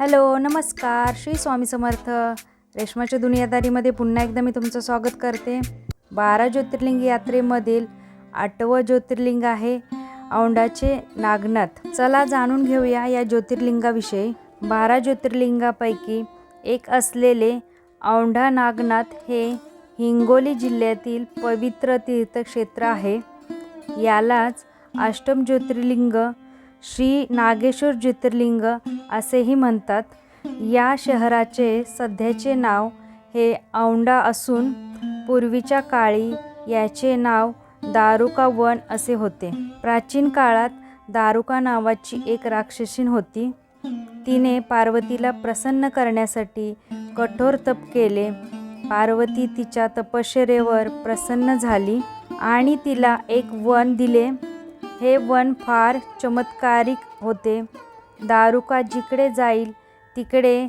Hello नमस्कार. श्री स्वामी समर्थ. रेशमाच्या दुनियादारीमध्ये पुन्हा एकदा मी तुमचं स्वागत करते. बारा ज्योतिर्लिंग यात्रेमधील आठवं ज्योतिर्लिंग आहे औंढाचे नागनाथ. चला जाणून घेऊया या ज्योतिर्लिंगाविषयी. बारा ज्योतिर्लिंगापैकी एक असलेले औंढा नागनाथ हे हिंगोली जिल्ह्यातील पवित्र तीर्थक्षेत्र आहे. यालाच अष्टम ज्योतिर्लिंग श्री नागेश्वर ज्योतिर्लिंग असेही म्हणतात. या शहराचे सध्याचे नाव हे औंढा असून पूर्वीच्या काळी याचे नाव दारुका वन असे होते. प्राचीन काळात दारुका नावाची एक राक्षसीन होती. तिने पार्वतीला प्रसन्न करण्यासाठी कठोर तप केले. पार्वती तिच्या तपश्चरेवर प्रसन्न झाली आणि तिला एक वन दिले. हे वन फार चमत्कारिक होते. दारुका जिकडे जाईल तिकडे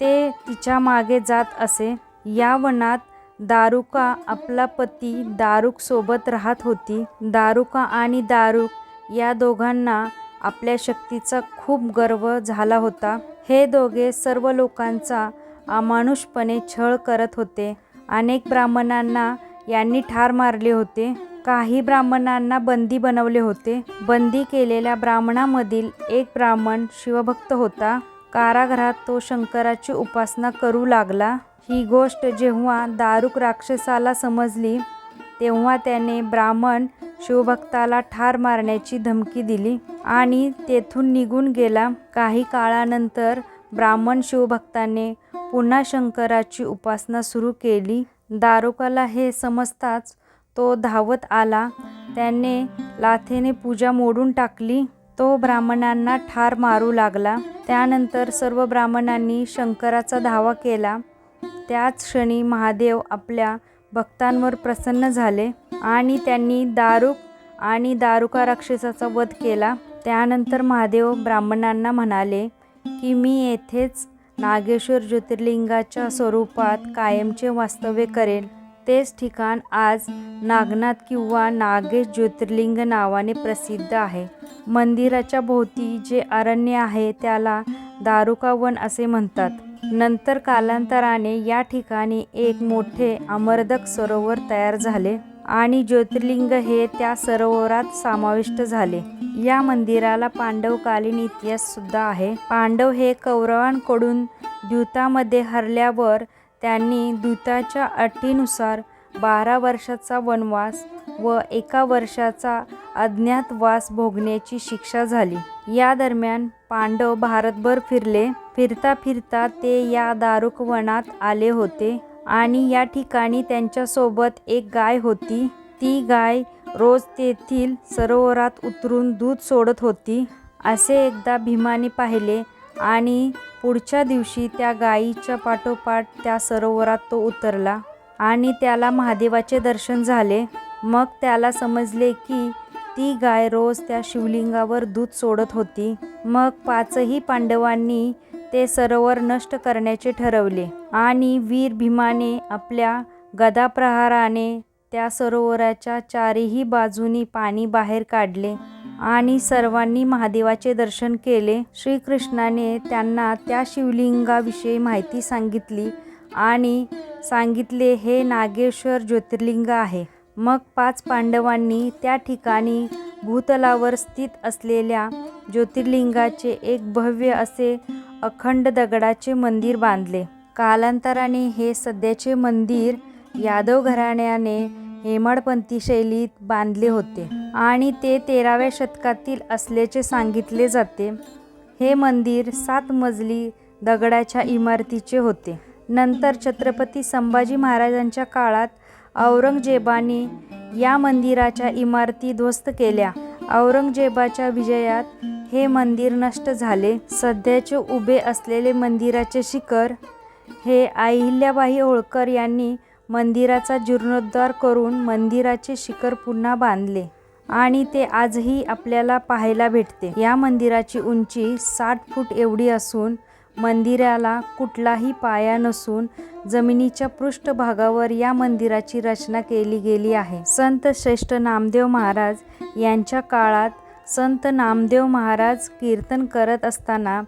ते तिच्यामागे जात असे. या वनात दारुका आपला पती दारुक सोबत राहत होती. दारुका आणि दारुक या दोघांना आपल्या शक्तीचा खूप गर्व झाला होता. हे दोघे सर्व लोकांचा अमानुषपणे छळ करत होते. अनेक ब्राह्मणांना यांनी ठार मारले होते. काही ब्राह्मणांना बंदी बनवले होते. बंदी केलेल्या ब्राह्मणामधील एक ब्राह्मण शिवभक्त होता. कारागृहात तो शंकराची उपासना करू लागला. ही गोष्ट जेव्हा दारुक राक्षसाला समजली तेव्हा त्याने ब्राह्मण शिवभक्ताला ठार मारण्याची धमकी दिली आणि तेथून निघून गेला. काही काळानंतर ब्राह्मण शिवभक्ताने पुन्हा शंकराची उपासना सुरू केली. दारुकाला हे समजताच तो धावत आला. त्याने लाथेने पूजा मोडून टाकली. तो ब्राह्मणांना ठार मारू लागला. त्यानंतर सर्व ब्राह्मणांनी शंकराचा धावा केला. त्याच क्षणी महादेव आपल्या भक्तांवर प्रसन्न झाले आणि त्यांनी दारुक आणि दारुका राक्षसाचा वध केला. त्यानंतर महादेव ब्राह्मणांना म्हणाले की मी येथेच नागेश्वर ज्योतिर्लिंगाच्या स्वरूपात कायमचे वास्तव्य करेल तेच ठिकाण आज नागनाथ किंवा नागेश ज्योतिर्लिंग नावाने प्रसिद्ध आहे. मंदिराच्या भोवती जे अरण्य आहे त्याला दारुकावन असे म्हणतात. नंतर कालांतराने या ठिकाणी एक मोठे अमरदक सरोवर तयार झाले आणि ज्योतिर्लिंग हे त्या सरोवरात समाविष्ट झाले. या मंदिराला पांडवकालीन इतिहास सुद्धा आहे. पांडव हे कौरवांकडून द्यूतामध्ये हरल्यावर त्यांनी दूताच्या अटीनुसार बारा वर्षाचा वनवास व एका वर्षाचा अज्ञातवास भोगण्याची शिक्षा झाली. या दरम्यान पांडव भारतभर फिरले. फिरता फिरता ते या दारुक वनात आले होते आणि या ठिकाणी त्यांच्यासोबत एक गाय होती. ती गाय रोज तेथील सरोवरात उतरून दूध सोडत होती. असे एकदा भीमाने पाहिले आणि पुढच्या दिवशी त्या गायीच्या पाठोपाठ त्या सरोवरात तो उतरला आणि त्याला महादेवाचे दर्शन झाले. मग त्याला समजले की ती गाय रोज त्या शिवलिंगावर दूध सोडत होती. मग पाचही पांडवांनी ते सरोवर नष्ट करण्याचे ठरवले आणि वीर भीमाने आपल्या गदाप्रहाराने त्या सरोवराच्या चारही बाजूनी पाणी बाहेर काढले आणि सर्वांनी महादेवाचे दर्शन केले. श्रीकृष्णाने त्यांना त्या शिवलिंगाविषयी माहिती सांगितली आणि सांगितले हे नागेश्वर ज्योतिर्लिंग आहे. मग पाच पांडवांनी त्या ठिकाणी भूतलावर स्थित असलेल्या ज्योतिर्लिंगाचे एक भव्य असे अखंड दगडाचे मंदिर बांधले. कालांतराने हे सध्याचे मंदिर यादव घराण्याने हेमाडपंथी शैलीत बांधले होते आणि ते तेराव्या शतकातील असल्याचे सांगितले जाते. हे मंदिर सात मजली दगडाच्या इमारतीचे होते. नंतर छत्रपती संभाजी महाराजांच्या काळात औरंगजेबाने या मंदिराच्या इमारती ध्वस्त केल्या. औरंगजेबाच्या विजयात हे मंदिर नष्ट झाले. सध्याचे उभे असलेले मंदिराचे शिखर हे अहिल्याबाई होळकर यांनी मंदिराचा जीर्णोद्धार करून मंदिराचे शिखर पुन्हा बांधले आणि ते आजही आपल्याला पाहायला भेटते. या मंदिराची उंची साठ फूट एवढी असून मंदिराला कुठलाही पाया नसून जमिनीच्या पृष्ठभागावर या मंदिराची रचना केली गेली आहे. संत श्रेष्ठ नामदेव महाराज यांच्या काळात संत नामदेव महाराज कीर्तन करत असताना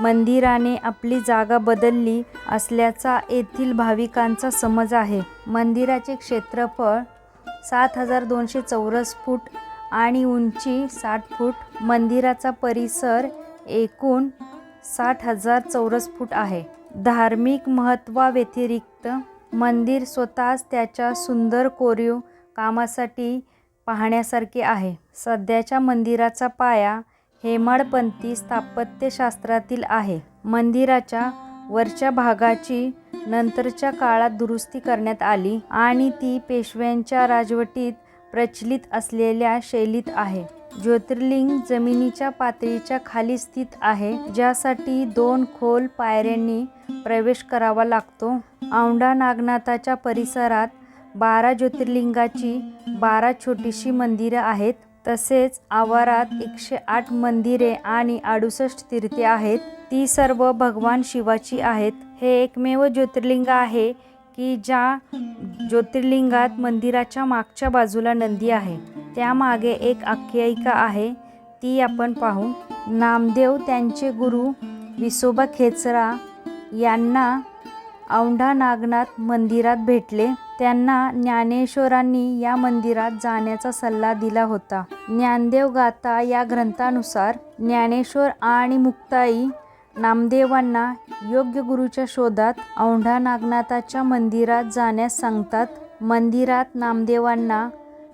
मंदिराने आपली जागा बदलली असल्याचा येथील भाविकांचा समज आहे. मंदिराचे क्षेत्रफळ सात हजार दोनशे चौरस फूट आणि उंची साठ फूट. मंदिराचा परिसर एकूण साठ हजार चौरस फूट आहे. धार्मिक महत्त्वाव्यतिरिक्त मंदिर स्वतःच त्याच्या सुंदर कोरीव कामासाठी पाहण्यासारखे आहे. सध्याच्या मंदिराचा पाया हेमाडपंथी स्थापत्यशास्त्रातील आहे. मंदिराच्या वरच्या भागाची नंतरच्या काळात दुरुस्ती करण्यात आली आणि ती पेशव्यांच्या राजवटीत प्रचलित असलेल्या शैलीत आहे. ज्योतिर्लिंग जमिनीच्या पातळीच्या खाली स्थित आहे ज्यासाठी दोन खोल पायऱ्यांनी प्रवेश करावा लागतो. औंढा नागनाथाच्या परिसरात बारा ज्योतिर्लिंगाची बारा छोटीशी मंदिरं आहेत. तसेच आवारात एकशे आठ मंदिरे आणि अडुसष्ट तीर्थे आहेत. ती सर्व भगवान शिवाची आहेत. हे एकमेव ज्योतिर्लिंग आहे की ज्या ज्योतिर्लिंगात मंदिराच्या मागच्या बाजूला नंदी आहे. त्यामागे एक आख्यायिका आहे. ती आपण पाहू. नामदेव त्यांचे गुरु विसोबा खेचरा यांना औंढा नागनाथ मंदिरात भेटले. त्यांना ज्ञानेश्वरांनी या मंदिरात जाण्याचा सल्ला दिला होता. ज्ञानदेव गाथा या ग्रंथानुसार ज्ञानेश्वर आणि मुक्ताई नामदेवांना योग्य गुरुच्या शोधात औंढा नागनाथाच्या मंदिरात जाण्यास सांगतात. मंदिरात नामदेवांना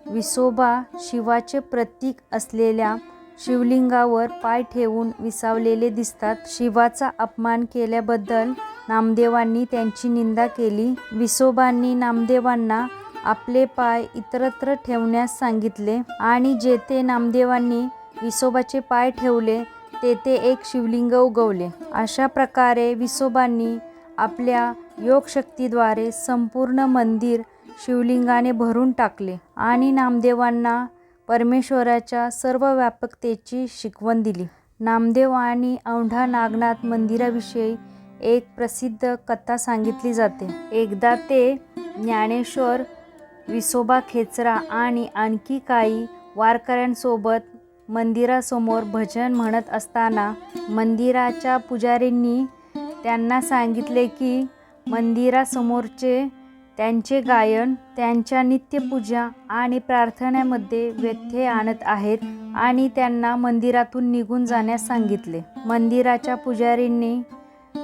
विसोबा शिवाचे प्रतीक असलेल्या शिवलिंगावर पाय ठेवून विसावलेले दिसतात. शिवाचा अपमान केल्याबद्दल नामदेवांनी त्यांची निंदा केली. विसोबांनी नामदेवांना आपले पाय इतरत्र ठेवण्यास सांगितले आणि जेथे नामदेवांनी विसोबाचे पाय ठेवले तेथे एक शिवलिंग उगवले. अशा प्रकारे विसोबांनी आपल्या योगशक्तीद्वारे संपूर्ण मंदिर शिवलिंगाने भरून टाकले आणि नामदेवांना परमेश्वराच्या सर्व व्यापकतेची शिकवण दिली. नामदेव आणि औंढा नागनाथ मंदिराविषयी एक प्रसिद्ध कथा सांगितली जाते. एकदा ते ज्ञानेश्वर विसोबा खेचरा आणि आणखी काही वारकऱ्यांसोबत मंदिरासमोर भजन म्हणत असताना मंदिराच्या पुजारींनी त्यांना सांगितले की मंदिरासमोरचे त्यांचे गायन त्यांच्या नित्यपूजा आणि प्रार्थनेमध्ये व्यत्यय आणत आहेत आणि त्यांना मंदिरातून निघून जाण्यास सांगितले. मंदिराच्या पुजारींनी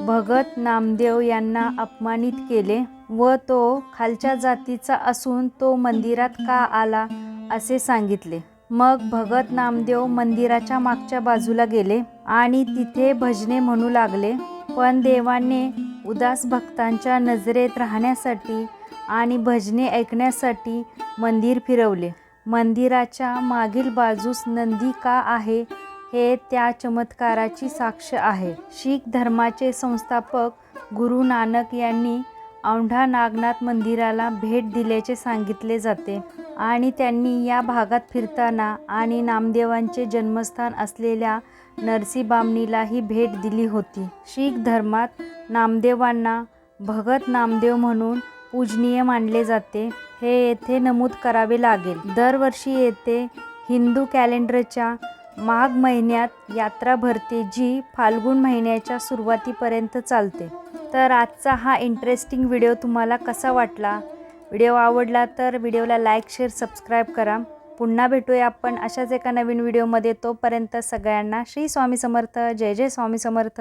भगत नामदेव यांना अपमानित केले व तो खालच्या जातीचा असून तो मंदिरात का आला असे सांगितले. मग भगत नामदेव मंदिराच्या मागच्या बाजूला गेले आणि तिथे भजने म्हणू लागले. पण देवाने उदास भक्तांच्या नजरेत राहण्यासाठी आणि भजने ऐकण्यासाठी मंदिर फिरवले. मंदिराच्या मागील बाजूस नंदी का आहे हे त्या चमत्काराची साक्ष आहे. शीख धर्माचे संस्थापक गुरु नानक यांनी औंढा नागनाथ मंदिराला भेट दिल्याचे सांगितले जाते आणि त्यांनी या भागात फिरताना आणि नामदेवांचे जन्मस्थान असलेल्या नरसीबामणीलाही भेट दिली होती. शीख धर्मात नामदेवांना भगत नामदेव म्हणून पूजनीय मानले जाते. हे येथे नमूद करावे लागेल. दरवर्षी येथे हिंदू कॅलेंडरच्या माघ महिन्यात यात्रा भरते जी फाल्गुन महिन्याच्या सुरुवातीपर्यंत चालते. तर आजचा हा इंटरेस्टिंग व्हिडिओ तुम्हाला कसा वाटला? व्हिडिओ आवडला तर व्हिडिओला लाईक शेअर सबस्क्राईब करा. पुन्हा भेटूया आपण अशाच एका नवीन व्हिडिओमध्ये तोपर्यंत सगळ्यांना श्री स्वामी समर्थ. जय जय स्वामी समर्थ.